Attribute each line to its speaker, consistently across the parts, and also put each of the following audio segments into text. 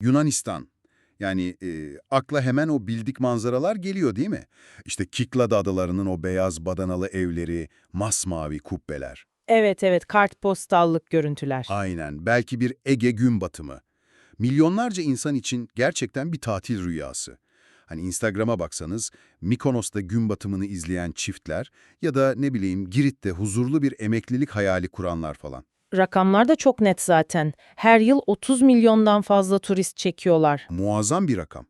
Speaker 1: Yunanistan. Yani e, akla hemen o bildik manzaralar geliyor değil mi? İşte Kiklada adalarının o beyaz badanalı evleri, masmavi kubbeler.
Speaker 2: Evet evet kartpostallık görüntüler.
Speaker 1: Aynen, belki bir Ege gün batımı. Milyonlarca insan için gerçekten bir tatil rüyası. Hani Instagram'a baksanız, Mikonos'ta gün batımını izleyen çiftler ya da ne bileyim Girit'te huzurlu bir emeklilik hayali kuranlar falan.
Speaker 2: Rakamlar da çok net zaten. Her yıl 30 milyondan fazla turist çekiyorlar.
Speaker 1: Muazzam bir rakam.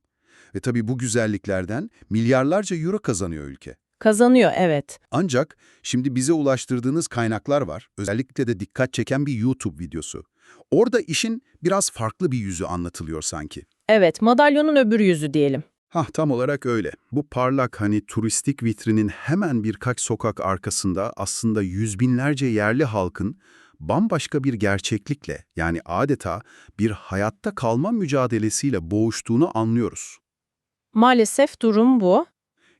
Speaker 1: Ve tabii bu güzelliklerden milyarlarca euro kazanıyor ülke.
Speaker 2: Kazanıyor evet.
Speaker 1: Ancak şimdi bize ulaştırdığınız kaynaklar var. Özellikle de dikkat çeken bir YouTube videosu. Orada işin biraz farklı bir yüzü anlatılıyor sanki.
Speaker 2: Evet madalyonun öbür yüzü diyelim.
Speaker 1: Hah tam olarak öyle. Bu parlak hani turistik vitrinin hemen birkaç sokak arkasında aslında yüz binlerce yerli halkın bambaşka bir gerçeklikle yani adeta bir hayatta kalma mücadelesiyle boğuştuğunu anlıyoruz.
Speaker 2: Maalesef durum bu.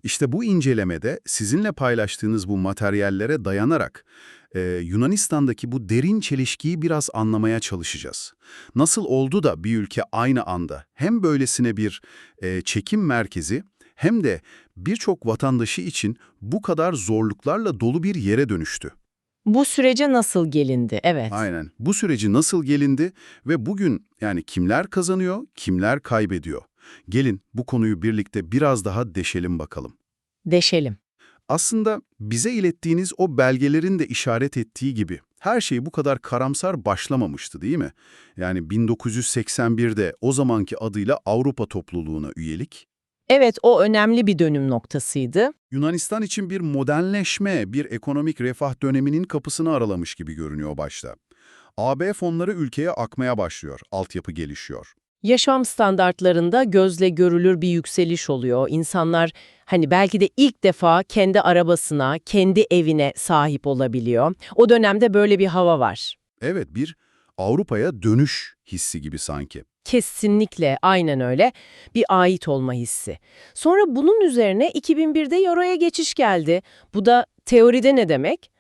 Speaker 1: İşte bu incelemede sizinle paylaştığınız bu materyallere dayanarak e, Yunanistan'daki bu derin çelişkiyi biraz anlamaya çalışacağız. Nasıl oldu da bir ülke aynı anda hem böylesine bir e, çekim merkezi hem de birçok vatandaşı için bu kadar zorluklarla dolu bir yere dönüştü?
Speaker 2: Bu sürece nasıl gelindi? Evet.
Speaker 1: Aynen. Bu süreci nasıl gelindi ve bugün yani kimler kazanıyor, kimler kaybediyor? Gelin bu konuyu birlikte biraz daha deşelim bakalım.
Speaker 2: Deşelim.
Speaker 1: Aslında bize ilettiğiniz o belgelerin de işaret ettiği gibi her şey bu kadar karamsar başlamamıştı değil mi? Yani 1981'de o zamanki adıyla Avrupa Topluluğuna üyelik,
Speaker 2: Evet o önemli bir dönüm noktasıydı.
Speaker 1: Yunanistan için bir modernleşme, bir ekonomik refah döneminin kapısını aralamış gibi görünüyor başta. AB fonları ülkeye akmaya başlıyor, altyapı gelişiyor.
Speaker 2: Yaşam standartlarında gözle görülür bir yükseliş oluyor. İnsanlar hani belki de ilk defa kendi arabasına, kendi evine sahip olabiliyor. O dönemde böyle bir hava var.
Speaker 1: Evet, bir Avrupa'ya dönüş hissi gibi sanki.
Speaker 2: Kesinlikle aynen öyle bir ait olma hissi. Sonra bunun üzerine 2001'de Euro'ya geçiş geldi. Bu da teoride ne demek?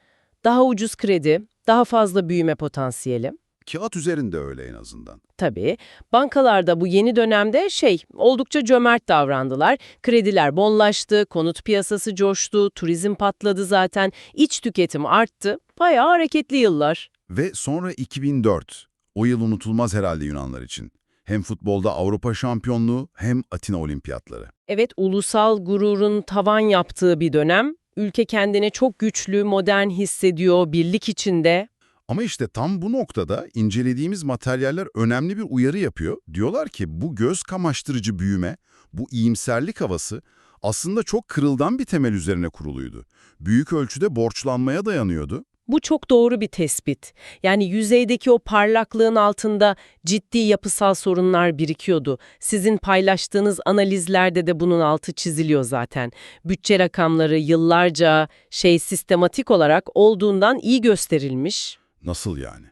Speaker 2: Daha ucuz kredi, daha fazla büyüme potansiyeli.
Speaker 1: Kağıt üzerinde öyle en azından.
Speaker 2: Tabii bankalarda bu yeni dönemde şey oldukça cömert davrandılar. Krediler bollaştı, konut piyasası coştu, turizm patladı zaten, iç tüketim arttı. Bayağı hareketli yıllar.
Speaker 1: Ve sonra 2004. O yıl unutulmaz herhalde Yunanlar için. Hem futbolda Avrupa şampiyonluğu hem Atina olimpiyatları.
Speaker 2: Evet ulusal gururun tavan yaptığı bir dönem. Ülke kendini çok güçlü, modern hissediyor, birlik içinde.
Speaker 1: Ama işte tam bu noktada incelediğimiz materyaller önemli bir uyarı yapıyor. Diyorlar ki bu göz kamaştırıcı büyüme, bu iyimserlik havası aslında çok kırıldan bir temel üzerine kuruluydu. Büyük ölçüde borçlanmaya dayanıyordu.
Speaker 2: Bu çok doğru bir tespit. Yani yüzeydeki o parlaklığın altında ciddi yapısal sorunlar birikiyordu. Sizin paylaştığınız analizlerde de bunun altı çiziliyor zaten. Bütçe rakamları yıllarca şey sistematik olarak olduğundan iyi gösterilmiş.
Speaker 1: Nasıl yani?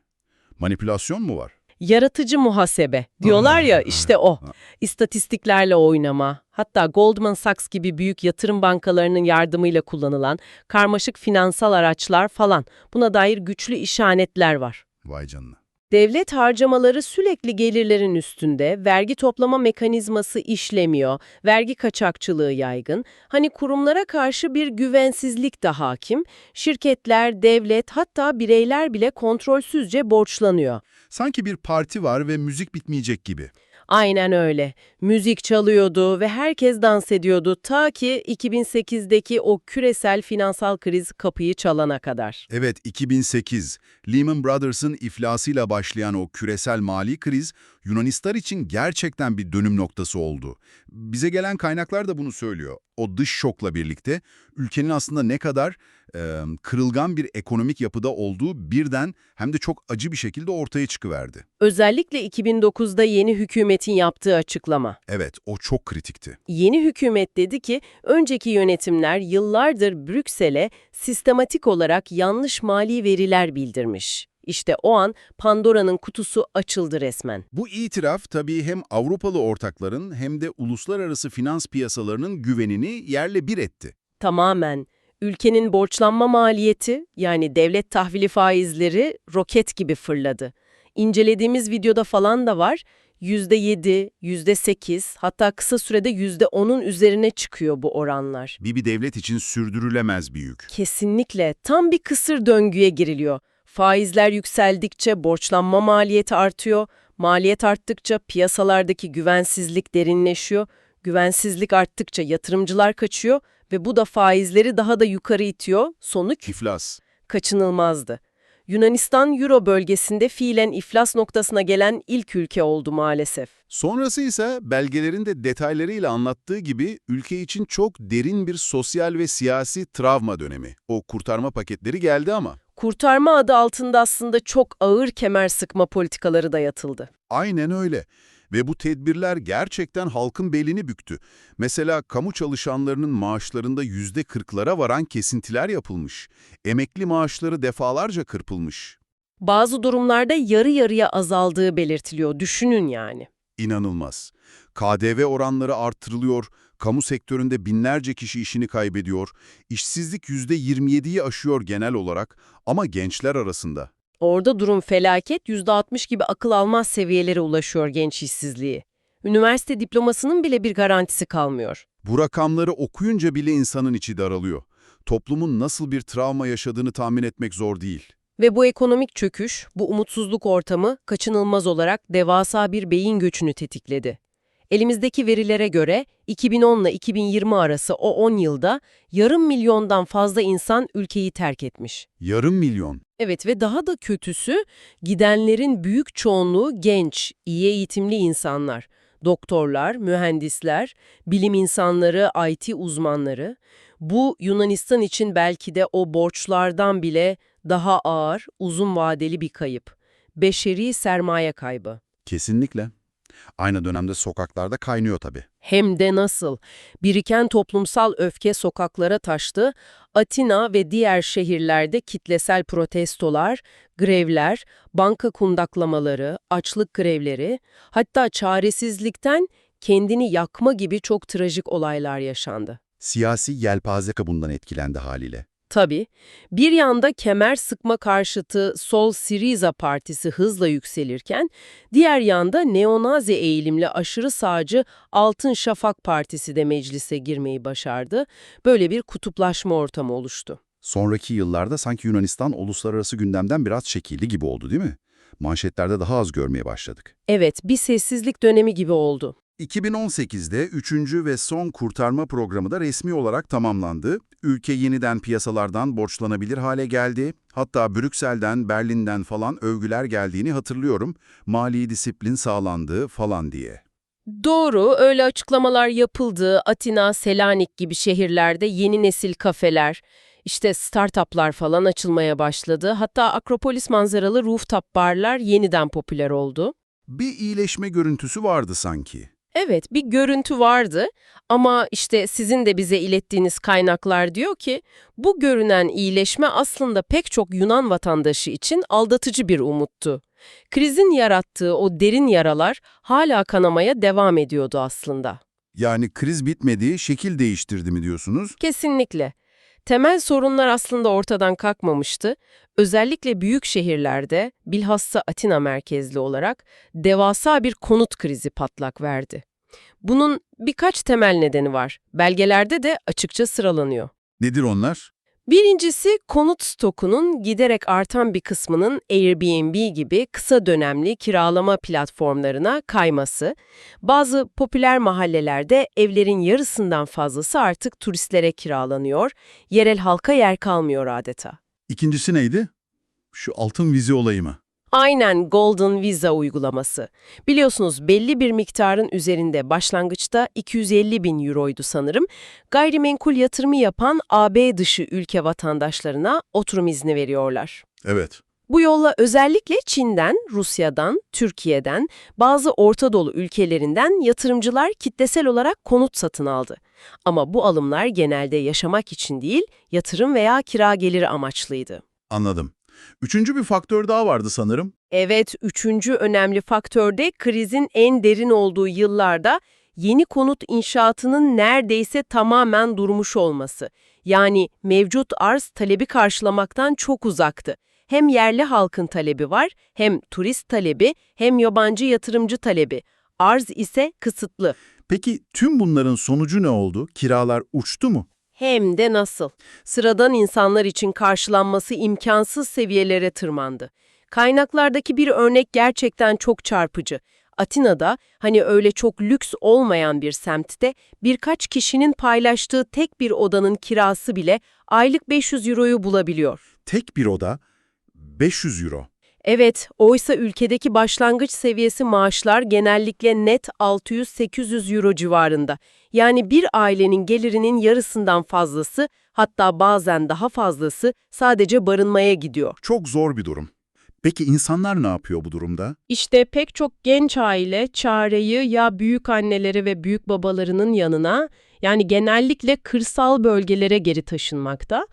Speaker 1: Manipülasyon mu var?
Speaker 2: Yaratıcı muhasebe diyorlar ya işte o. İstatistiklerle oynama, hatta Goldman Sachs gibi büyük yatırım bankalarının yardımıyla kullanılan karmaşık finansal araçlar falan. Buna dair güçlü işaretler var.
Speaker 1: Vay canına.
Speaker 2: Devlet harcamaları sürekli gelirlerin üstünde, vergi toplama mekanizması işlemiyor, vergi kaçakçılığı yaygın. Hani kurumlara karşı bir güvensizlik de hakim. Şirketler, devlet hatta bireyler bile kontrolsüzce borçlanıyor.
Speaker 1: Sanki bir parti var ve müzik bitmeyecek gibi.
Speaker 2: Aynen öyle. Müzik çalıyordu ve herkes dans ediyordu ta ki 2008'deki o küresel finansal kriz kapıyı çalana kadar.
Speaker 1: Evet 2008, Lehman Brothers'ın iflasıyla başlayan o küresel mali kriz Yunanistan için gerçekten bir dönüm noktası oldu. Bize gelen kaynaklar da bunu söylüyor. O dış şokla birlikte ülkenin aslında ne kadar e, kırılgan bir ekonomik yapıda olduğu birden hem de çok acı bir şekilde ortaya çıkıverdi.
Speaker 2: Özellikle 2009'da yeni hükümetin yaptığı açıklama.
Speaker 1: Evet, o çok kritikti.
Speaker 2: Yeni hükümet dedi ki, önceki yönetimler yıllardır Brüksel'e sistematik olarak yanlış mali veriler bildirmiş. İşte o an Pandora'nın kutusu açıldı resmen.
Speaker 1: Bu itiraf tabii hem Avrupalı ortakların hem de uluslararası finans piyasalarının güvenini yerle bir etti.
Speaker 2: Tamamen. Ülkenin borçlanma maliyeti, yani devlet tahvili faizleri roket gibi fırladı. İncelediğimiz videoda falan da var, %7, %8 hatta kısa sürede %10'un üzerine çıkıyor bu oranlar.
Speaker 1: Bir bir devlet için sürdürülemez bir yük.
Speaker 2: Kesinlikle tam bir kısır döngüye giriliyor. Faizler yükseldikçe borçlanma maliyeti artıyor. Maliyet arttıkça piyasalardaki güvensizlik derinleşiyor. Güvensizlik arttıkça yatırımcılar kaçıyor ve bu da faizleri daha da yukarı itiyor. Sonuç
Speaker 1: İflas.
Speaker 2: kaçınılmazdı. Yunanistan Euro bölgesinde fiilen iflas noktasına gelen ilk ülke oldu maalesef.
Speaker 1: Sonrası ise belgelerin de detaylarıyla anlattığı gibi ülke için çok derin bir sosyal ve siyasi travma dönemi. O kurtarma paketleri geldi ama.
Speaker 2: Kurtarma adı altında aslında çok ağır kemer sıkma politikaları dayatıldı.
Speaker 1: Aynen öyle. Ve bu tedbirler gerçekten halkın belini büktü. Mesela kamu çalışanlarının maaşlarında yüzde kırklara varan kesintiler yapılmış. Emekli maaşları defalarca kırpılmış.
Speaker 2: Bazı durumlarda yarı yarıya azaldığı belirtiliyor. Düşünün yani.
Speaker 1: İnanılmaz. KDV oranları artırılıyor, kamu sektöründe binlerce kişi işini kaybediyor, işsizlik %27'yi aşıyor genel olarak ama gençler arasında.
Speaker 2: Orada durum felaket, %60 gibi akıl almaz seviyelere ulaşıyor genç işsizliği. Üniversite diplomasının bile bir garantisi kalmıyor.
Speaker 1: Bu rakamları okuyunca bile insanın içi daralıyor. Toplumun nasıl bir travma yaşadığını tahmin etmek zor değil.
Speaker 2: Ve bu ekonomik çöküş, bu umutsuzluk ortamı kaçınılmaz olarak devasa bir beyin göçünü tetikledi. Elimizdeki verilere göre 2010 ile 2020 arası o 10 yılda yarım milyondan fazla insan ülkeyi terk etmiş.
Speaker 1: Yarım milyon.
Speaker 2: Evet ve daha da kötüsü gidenlerin büyük çoğunluğu genç, iyi eğitimli insanlar. Doktorlar, mühendisler, bilim insanları, IT uzmanları. Bu Yunanistan için belki de o borçlardan bile daha ağır, uzun vadeli bir kayıp. Beşeri sermaye kaybı.
Speaker 1: Kesinlikle. Aynı dönemde sokaklarda kaynıyor tabii.
Speaker 2: Hem de nasıl? Biriken toplumsal öfke sokaklara taştı. Atina ve diğer şehirlerde kitlesel protestolar, grevler, banka kundaklamaları, açlık grevleri, hatta çaresizlikten kendini yakma gibi çok trajik olaylar yaşandı.
Speaker 1: Siyasi yelpaze kabundan etkilendi haliyle.
Speaker 2: Tabii, bir yanda kemer sıkma karşıtı Sol Siriza Partisi hızla yükselirken, diğer yanda neonazi eğilimli aşırı sağcı Altın Şafak Partisi de meclise girmeyi başardı. Böyle bir kutuplaşma ortamı oluştu.
Speaker 1: Sonraki yıllarda sanki Yunanistan uluslararası gündemden biraz çekildi gibi oldu değil mi? Manşetlerde daha az görmeye başladık.
Speaker 2: Evet, bir sessizlik dönemi gibi oldu.
Speaker 1: 2018'de üçüncü ve son kurtarma programı da resmi olarak tamamlandı. Ülke yeniden piyasalardan borçlanabilir hale geldi. Hatta Brüksel'den, Berlin'den falan övgüler geldiğini hatırlıyorum. Mali disiplin sağlandı falan diye.
Speaker 2: Doğru, öyle açıklamalar yapıldı. Atina, Selanik gibi şehirlerde yeni nesil kafeler, işte startuplar falan açılmaya başladı. Hatta Akropolis manzaralı rooftop barlar yeniden popüler oldu.
Speaker 1: Bir iyileşme görüntüsü vardı sanki.
Speaker 2: Evet, bir görüntü vardı ama işte sizin de bize ilettiğiniz kaynaklar diyor ki bu görünen iyileşme aslında pek çok Yunan vatandaşı için aldatıcı bir umuttu. Krizin yarattığı o derin yaralar hala kanamaya devam ediyordu aslında.
Speaker 1: Yani kriz bitmedi, şekil değiştirdi mi diyorsunuz?
Speaker 2: Kesinlikle. Temel sorunlar aslında ortadan kalkmamıştı. Özellikle büyük şehirlerde, bilhassa Atina merkezli olarak devasa bir konut krizi patlak verdi. Bunun birkaç temel nedeni var. Belgelerde de açıkça sıralanıyor.
Speaker 1: Nedir onlar?
Speaker 2: Birincisi konut stokunun giderek artan bir kısmının Airbnb gibi kısa dönemli kiralama platformlarına kayması. Bazı popüler mahallelerde evlerin yarısından fazlası artık turistlere kiralanıyor, yerel halka yer kalmıyor adeta.
Speaker 1: İkincisi neydi? Şu altın vize olayı mı?
Speaker 2: Aynen Golden Visa uygulaması. Biliyorsunuz belli bir miktarın üzerinde başlangıçta 250 bin euroydu sanırım. Gayrimenkul yatırımı yapan AB dışı ülke vatandaşlarına oturum izni veriyorlar.
Speaker 1: Evet.
Speaker 2: Bu yolla özellikle Çin'den, Rusya'dan, Türkiye'den, bazı Orta Doğu ülkelerinden yatırımcılar kitlesel olarak konut satın aldı. Ama bu alımlar genelde yaşamak için değil, yatırım veya kira geliri amaçlıydı.
Speaker 1: Anladım. Üçüncü bir faktör daha vardı sanırım.
Speaker 2: Evet, üçüncü önemli faktör de krizin en derin olduğu yıllarda yeni konut inşaatının neredeyse tamamen durmuş olması. Yani mevcut arz talebi karşılamaktan çok uzaktı. Hem yerli halkın talebi var, hem turist talebi, hem yabancı yatırımcı talebi. Arz ise kısıtlı.
Speaker 1: Peki tüm bunların sonucu ne oldu? Kiralar uçtu mu?
Speaker 2: Hem de nasıl. Sıradan insanlar için karşılanması imkansız seviyelere tırmandı. Kaynaklardaki bir örnek gerçekten çok çarpıcı. Atina'da hani öyle çok lüks olmayan bir semtte birkaç kişinin paylaştığı tek bir odanın kirası bile aylık 500 euroyu bulabiliyor.
Speaker 1: Tek bir oda 500 euro.
Speaker 2: Evet, oysa ülkedeki başlangıç seviyesi maaşlar genellikle net 600-800 euro civarında. Yani bir ailenin gelirinin yarısından fazlası, hatta bazen daha fazlası sadece barınmaya gidiyor.
Speaker 1: Çok zor bir durum. Peki insanlar ne yapıyor bu durumda?
Speaker 2: İşte pek çok genç aile çareyi ya büyük anneleri ve büyük babalarının yanına, yani genellikle kırsal bölgelere geri taşınmakta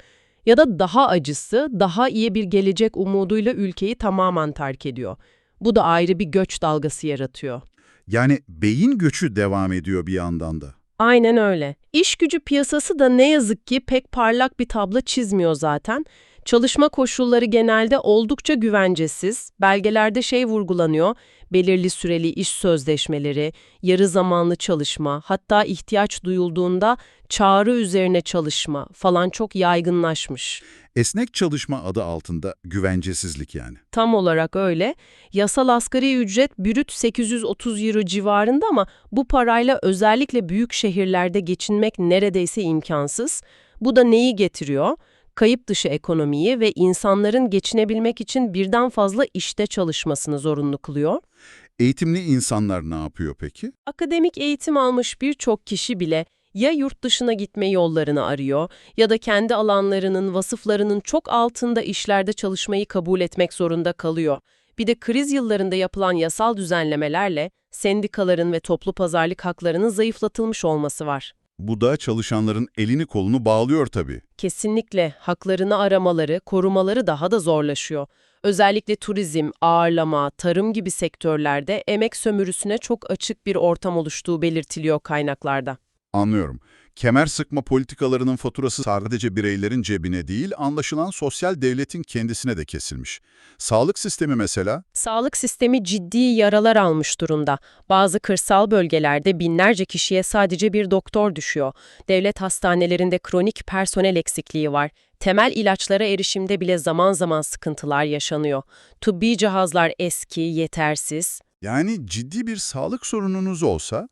Speaker 2: ya da daha acısı, daha iyi bir gelecek umuduyla ülkeyi tamamen terk ediyor. Bu da ayrı bir göç dalgası yaratıyor.
Speaker 1: Yani beyin göçü devam ediyor bir yandan da.
Speaker 2: Aynen öyle. İş gücü piyasası da ne yazık ki pek parlak bir tablo çizmiyor zaten. Çalışma koşulları genelde oldukça güvencesiz. Belgelerde şey vurgulanıyor, belirli süreli iş sözleşmeleri, yarı zamanlı çalışma, hatta ihtiyaç duyulduğunda çağrı üzerine çalışma falan çok yaygınlaşmış.
Speaker 1: Esnek çalışma adı altında güvencesizlik yani.
Speaker 2: Tam olarak öyle. Yasal asgari ücret brüt 830 euro civarında ama bu parayla özellikle büyük şehirlerde geçinmek neredeyse imkansız. Bu da neyi getiriyor? Kayıp dışı ekonomiyi ve insanların geçinebilmek için birden fazla işte çalışmasını zorunlu kılıyor.
Speaker 1: Eğitimli insanlar ne yapıyor peki?
Speaker 2: Akademik eğitim almış birçok kişi bile ya yurt dışına gitme yollarını arıyor ya da kendi alanlarının, vasıflarının çok altında işlerde çalışmayı kabul etmek zorunda kalıyor. Bir de kriz yıllarında yapılan yasal düzenlemelerle sendikaların ve toplu pazarlık haklarının zayıflatılmış olması var.
Speaker 1: Bu da çalışanların elini kolunu bağlıyor tabii.
Speaker 2: Kesinlikle haklarını aramaları, korumaları daha da zorlaşıyor. Özellikle turizm, ağırlama, tarım gibi sektörlerde emek sömürüsüne çok açık bir ortam oluştuğu belirtiliyor kaynaklarda.
Speaker 1: Anlıyorum. Kemer sıkma politikalarının faturası sadece bireylerin cebine değil, anlaşılan sosyal devletin kendisine de kesilmiş. Sağlık sistemi mesela,
Speaker 2: Sağlık sistemi ciddi yaralar almış durumda. Bazı kırsal bölgelerde binlerce kişiye sadece bir doktor düşüyor. Devlet hastanelerinde kronik personel eksikliği var. Temel ilaçlara erişimde bile zaman zaman sıkıntılar yaşanıyor. Tıbbi cihazlar eski, yetersiz.
Speaker 1: yani ciddi bir sağlık sorununuz olsa,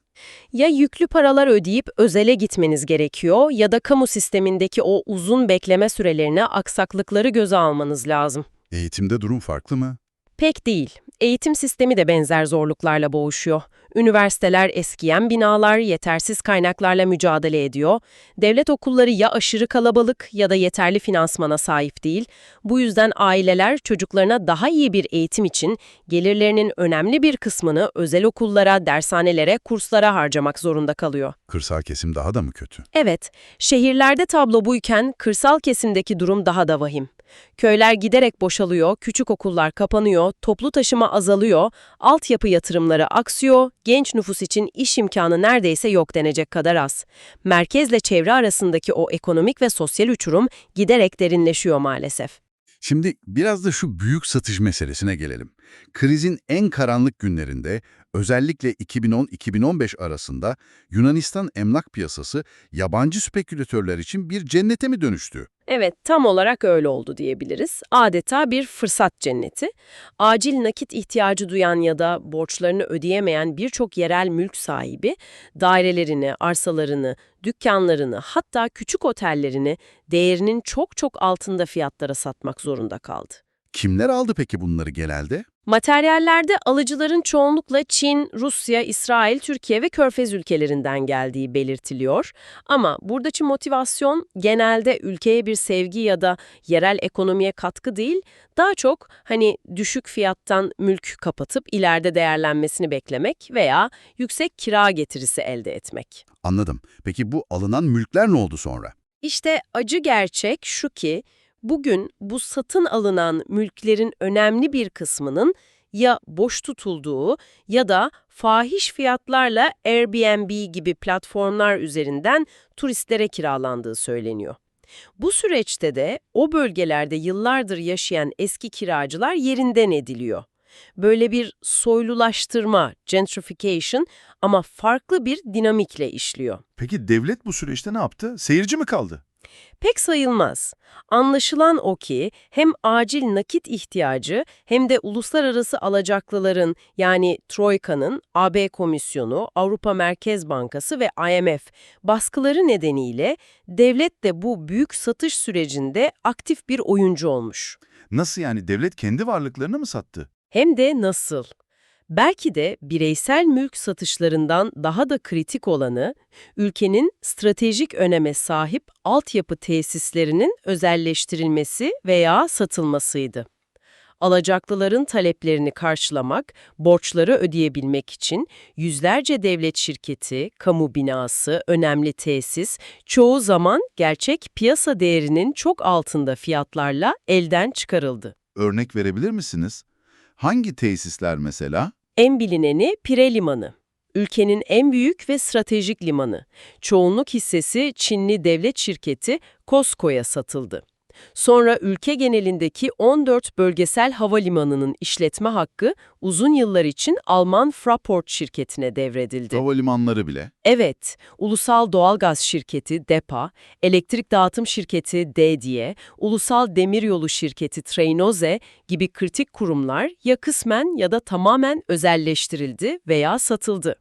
Speaker 2: Ya yüklü paralar ödeyip özele gitmeniz gerekiyor ya da kamu sistemindeki o uzun bekleme sürelerini, aksaklıkları göze almanız lazım.
Speaker 1: eğitimde durum farklı mı?
Speaker 2: Pek değil. Eğitim sistemi de benzer zorluklarla boğuşuyor. Üniversiteler eskiyen binalar, yetersiz kaynaklarla mücadele ediyor. Devlet okulları ya aşırı kalabalık ya da yeterli finansmana sahip değil. Bu yüzden aileler çocuklarına daha iyi bir eğitim için gelirlerinin önemli bir kısmını özel okullara, dershanelere, kurslara harcamak zorunda kalıyor.
Speaker 1: Kırsal kesim daha da mı kötü?
Speaker 2: Evet, şehirlerde tablo buyken kırsal kesimdeki durum daha da vahim. Köyler giderek boşalıyor, küçük okullar kapanıyor, toplu taşıma azalıyor, altyapı yatırımları aksıyor, genç nüfus için iş imkanı neredeyse yok denecek kadar az. Merkezle çevre arasındaki o ekonomik ve sosyal uçurum giderek derinleşiyor maalesef.
Speaker 1: Şimdi biraz da şu büyük satış meselesine gelelim. Krizin en karanlık günlerinde özellikle 2010-2015 arasında Yunanistan emlak piyasası yabancı spekülatörler için bir cennete mi dönüştü?
Speaker 2: Evet, tam olarak öyle oldu diyebiliriz. Adeta bir fırsat cenneti. Acil nakit ihtiyacı duyan ya da borçlarını ödeyemeyen birçok yerel mülk sahibi, dairelerini, arsalarını, dükkanlarını, hatta küçük otellerini değerinin çok çok altında fiyatlara satmak zorunda kaldı.
Speaker 1: Kimler aldı peki bunları genelde?
Speaker 2: Materyallerde alıcıların çoğunlukla Çin, Rusya, İsrail, Türkiye ve Körfez ülkelerinden geldiği belirtiliyor. Ama buradaki motivasyon genelde ülkeye bir sevgi ya da yerel ekonomiye katkı değil, daha çok hani düşük fiyattan mülk kapatıp ileride değerlenmesini beklemek veya yüksek kira getirisi elde etmek.
Speaker 1: Anladım. Peki bu alınan mülkler ne oldu sonra?
Speaker 2: İşte acı gerçek şu ki, bugün bu satın alınan mülklerin önemli bir kısmının ya boş tutulduğu ya da fahiş fiyatlarla Airbnb gibi platformlar üzerinden turistlere kiralandığı söyleniyor. Bu süreçte de o bölgelerde yıllardır yaşayan eski kiracılar yerinden ediliyor. Böyle bir soylulaştırma, gentrification ama farklı bir dinamikle işliyor.
Speaker 3: Peki devlet bu süreçte ne yaptı? Seyirci mi kaldı?
Speaker 2: Pek sayılmaz. Anlaşılan o ki hem acil nakit ihtiyacı hem de uluslararası alacaklıların yani Troika'nın, AB Komisyonu, Avrupa Merkez Bankası ve IMF baskıları nedeniyle devlet de bu büyük satış sürecinde aktif bir oyuncu olmuş.
Speaker 3: Nasıl yani devlet kendi varlıklarını mı sattı?
Speaker 2: Hem de nasıl? Belki de bireysel mülk satışlarından daha da kritik olanı, ülkenin stratejik öneme sahip altyapı tesislerinin özelleştirilmesi veya satılmasıydı. Alacaklıların taleplerini karşılamak, borçları ödeyebilmek için yüzlerce devlet şirketi, kamu binası, önemli tesis, çoğu zaman gerçek piyasa değerinin çok altında fiyatlarla elden çıkarıldı.
Speaker 3: Örnek verebilir misiniz? Hangi tesisler mesela?
Speaker 2: En bilineni Pire Limanı. Ülkenin en büyük ve stratejik limanı. Çoğunluk hissesi Çinli devlet şirketi COSCO'ya satıldı. Sonra ülke genelindeki 14 bölgesel havalimanının işletme hakkı uzun yıllar için Alman Fraport şirketine devredildi.
Speaker 3: Havalimanları bile.
Speaker 2: Evet, ulusal doğalgaz şirketi DEPA, elektrik dağıtım şirketi DEDİE, ulusal demiryolu şirketi Treynoze gibi kritik kurumlar ya kısmen ya da tamamen özelleştirildi veya satıldı.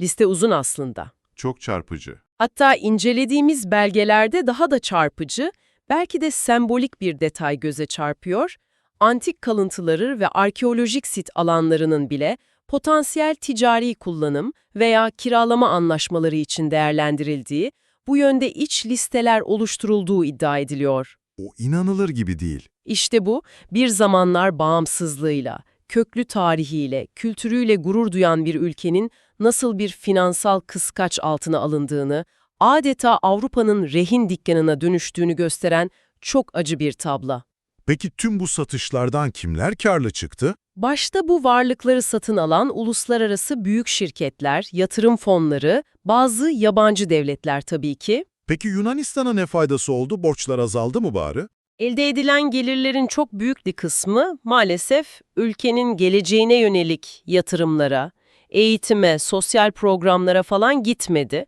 Speaker 2: Liste uzun aslında.
Speaker 3: Çok çarpıcı.
Speaker 2: Hatta incelediğimiz belgelerde daha da çarpıcı, belki de sembolik bir detay göze çarpıyor, antik kalıntıları ve arkeolojik sit alanlarının bile potansiyel ticari kullanım veya kiralama anlaşmaları için değerlendirildiği, bu yönde iç listeler oluşturulduğu iddia ediliyor.
Speaker 3: O inanılır gibi değil.
Speaker 2: İşte bu, bir zamanlar bağımsızlığıyla, köklü tarihiyle, kültürüyle gurur duyan bir ülkenin nasıl bir finansal kıskaç altına alındığını, adeta Avrupa'nın rehin dükkanına dönüştüğünü gösteren çok acı bir tablo.
Speaker 4: Peki tüm bu satışlardan kimler karlı çıktı?
Speaker 2: Başta bu varlıkları satın alan uluslararası büyük şirketler, yatırım fonları, bazı yabancı devletler tabii ki.
Speaker 4: Peki Yunanistan'a ne faydası oldu? Borçlar azaldı mı bari?
Speaker 2: Elde edilen gelirlerin çok büyük bir kısmı maalesef ülkenin geleceğine yönelik yatırımlara, eğitime, sosyal programlara falan gitmedi.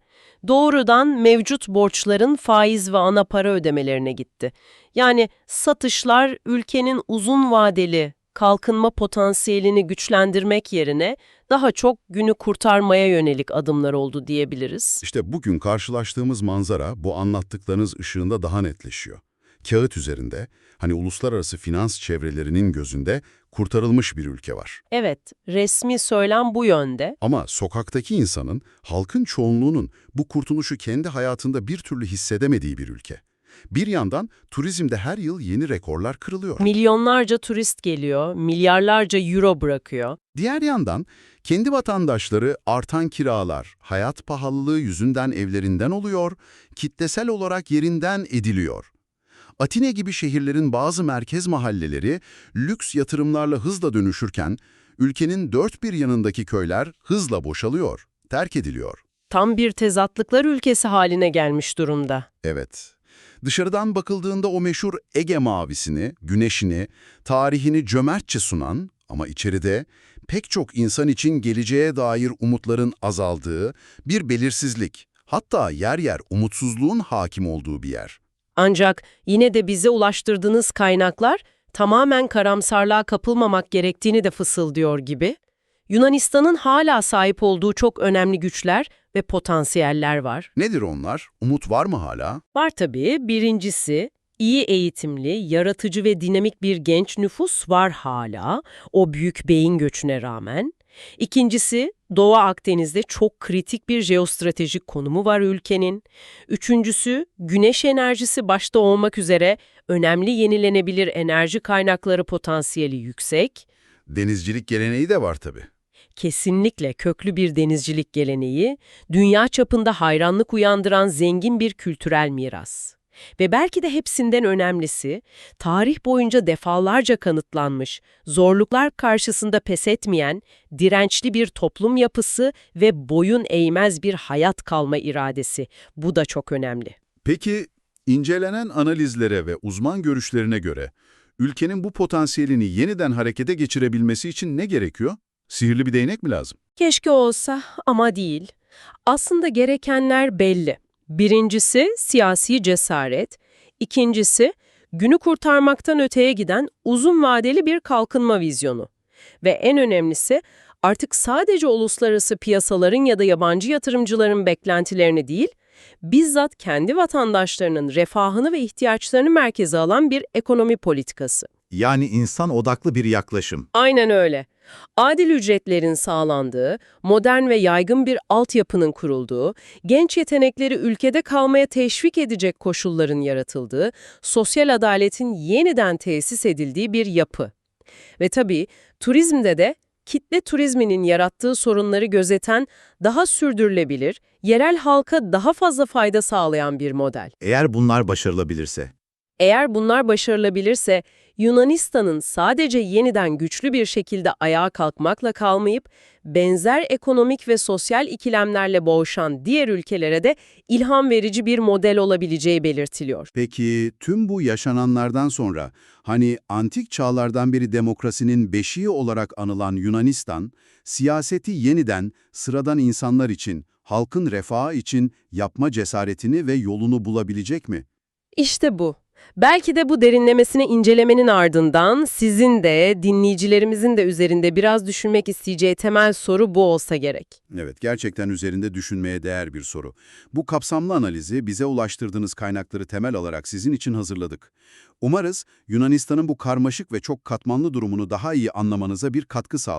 Speaker 2: Doğrudan mevcut borçların faiz ve ana para ödemelerine gitti. Yani satışlar ülkenin uzun vadeli kalkınma potansiyelini güçlendirmek yerine daha çok günü kurtarmaya yönelik adımlar oldu diyebiliriz.
Speaker 1: İşte bugün karşılaştığımız manzara bu anlattıklarınız ışığında daha netleşiyor. Kağıt üzerinde, hani uluslararası finans çevrelerinin gözünde kurtarılmış bir ülke var.
Speaker 2: Evet, resmi söylem bu yönde.
Speaker 1: Ama sokaktaki insanın, halkın çoğunluğunun bu kurtuluşu kendi hayatında bir türlü hissedemediği bir ülke. Bir yandan turizmde her yıl yeni rekorlar kırılıyor.
Speaker 2: Milyonlarca turist geliyor, milyarlarca euro bırakıyor.
Speaker 1: Diğer yandan kendi vatandaşları artan kiralar, hayat pahalılığı yüzünden evlerinden oluyor, kitlesel olarak yerinden ediliyor. Atine gibi şehirlerin bazı merkez mahalleleri lüks yatırımlarla hızla dönüşürken, ülkenin dört bir yanındaki köyler hızla boşalıyor, terk ediliyor.
Speaker 2: Tam bir tezatlıklar ülkesi haline gelmiş durumda.
Speaker 1: Evet. Dışarıdan bakıldığında o meşhur Ege mavisini, güneşini, tarihini cömertçe sunan ama içeride pek çok insan için geleceğe dair umutların azaldığı bir belirsizlik, hatta yer yer umutsuzluğun hakim olduğu bir yer.
Speaker 2: Ancak yine de bize ulaştırdığınız kaynaklar tamamen karamsarlığa kapılmamak gerektiğini de fısıldıyor gibi. Yunanistan'ın hala sahip olduğu çok önemli güçler ve potansiyeller var.
Speaker 1: Nedir onlar? Umut var mı hala?
Speaker 2: Var tabii. Birincisi, iyi eğitimli, yaratıcı ve dinamik bir genç nüfus var hala, o büyük beyin göçüne rağmen. İkincisi, Doğu Akdeniz'de çok kritik bir jeostratejik konumu var ülkenin. Üçüncüsü, güneş enerjisi başta olmak üzere önemli yenilenebilir enerji kaynakları potansiyeli yüksek.
Speaker 1: Denizcilik geleneği de var tabii.
Speaker 2: Kesinlikle köklü bir denizcilik geleneği, dünya çapında hayranlık uyandıran zengin bir kültürel miras. Ve belki de hepsinden önemlisi, tarih boyunca defalarca kanıtlanmış, zorluklar karşısında pes etmeyen, dirençli bir toplum yapısı ve boyun eğmez bir hayat kalma iradesi. Bu da çok önemli.
Speaker 1: Peki İncelenen analizlere ve uzman görüşlerine göre ülkenin bu potansiyelini yeniden harekete geçirebilmesi için ne gerekiyor? Sihirli bir değnek mi lazım?
Speaker 2: Keşke olsa ama değil. Aslında gerekenler belli. Birincisi siyasi cesaret, ikincisi günü kurtarmaktan öteye giden uzun vadeli bir kalkınma vizyonu. Ve en önemlisi artık sadece uluslararası piyasaların ya da yabancı yatırımcıların beklentilerini değil, bizzat kendi vatandaşlarının refahını ve ihtiyaçlarını merkeze alan bir ekonomi politikası.
Speaker 4: Yani insan odaklı bir yaklaşım.
Speaker 2: Aynen öyle. Adil ücretlerin sağlandığı, modern ve yaygın bir altyapının kurulduğu, genç yetenekleri ülkede kalmaya teşvik edecek koşulların yaratıldığı, sosyal adaletin yeniden tesis edildiği bir yapı. Ve tabii turizmde de kitle turizminin yarattığı sorunları gözeten, daha sürdürülebilir, yerel halka daha fazla fayda sağlayan bir model.
Speaker 4: Eğer bunlar başarılabilirse.
Speaker 2: Eğer bunlar başarılabilirse, Yunanistan'ın sadece yeniden güçlü bir şekilde ayağa kalkmakla kalmayıp, benzer ekonomik ve sosyal ikilemlerle boğuşan diğer ülkelere de ilham verici bir model olabileceği belirtiliyor.
Speaker 1: Peki tüm bu yaşananlardan sonra hani antik çağlardan beri demokrasinin beşiği olarak anılan Yunanistan, siyaseti yeniden sıradan insanlar için, halkın refahı için yapma cesaretini ve yolunu bulabilecek mi?
Speaker 2: İşte bu. Belki de bu derinlemesine incelemenin ardından sizin de, dinleyicilerimizin de üzerinde biraz düşünmek isteyeceği temel soru bu olsa gerek.
Speaker 1: Evet, gerçekten üzerinde düşünmeye değer bir soru. Bu kapsamlı analizi bize ulaştırdığınız kaynakları temel alarak sizin için hazırladık. Umarız Yunanistan'ın bu karmaşık ve çok katmanlı durumunu daha iyi anlamanıza bir katkı sağlamıştır.